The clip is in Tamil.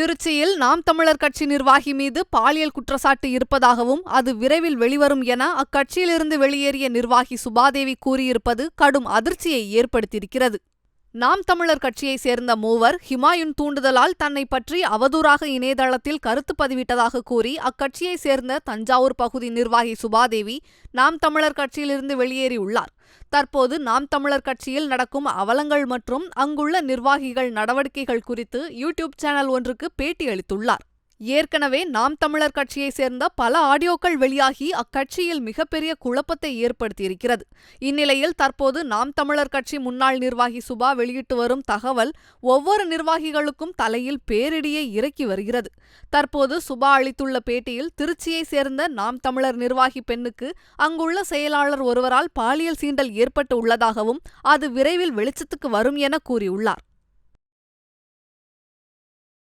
திருச்சியில் நாம் தமிழர் கட்சி நிர்வாகி மீது பாலியல் குற்றச்சாட்டு இருப்பதாகவும் அது விரைவில் வெளிவரும் என அக்கட்சியிலிருந்து வெளியேறிய நிர்வாகி சுபாதேவி கூறியிருப்பது கடும் அதிர்ச்சியை ஏற்படுத்தியிருக்கிறது. நாம் தமிழர் கட்சியைச் சேர்ந்த மூவர் ஹிமாயுன் தூண்டுதலால் தன்னை பற்றி அவதூறாக இணையதளத்தில் கருத்து பதிவிட்டதாக கூறி அக்கட்சியைச் சேர்ந்த தஞ்சாவூர் பகுதி நிர்வாகி சுபாதேவி நாம் தமிழர் கட்சியிலிருந்து வெளியேறியுள்ளார். தற்போது நாம் தமிழர் கட்சியில் நடக்கும் அவலங்கள் மற்றும் அங்குள்ள நிர்வாகிகள் நடவடிக்கைகள் குறித்து யூடியூப் சேனல் ஒன்றுக்கு பேட்டியளித்துள்ளார் ஏற்கனவே நாம் தமிழர் கட்சியைச் சேர்ந்த பல ஆடியோக்கள் வெளியாகி அக்கட்சியில் மிகப்பெரிய குழப்பத்தை ஏற்படுத்தியிருக்கிறது. இந்நிலையில் தற்போது நாம் தமிழர் கட்சி முன்னாள் நிர்வாகி சுபா வெளியிட்டு வரும் தகவல் ஒவ்வொரு நிர்வாகிகளுக்கும் தலையில் பேரிடியை இறக்கி வருகிறது. தற்போது சுபா அளித்துள்ள பேட்டியில் திருச்சியைச் சேர்ந்த நாம் தமிழர் நிர்வாகி பெண்ணுக்கு அங்குள்ள செயலாளர் ஒருவரால் பாலியல் சீண்டல் ஏற்பட்டு உள்ளதாகவும் அது விரைவில் வெளிச்சத்துக்கு வரும் என கூறியுள்ளார்.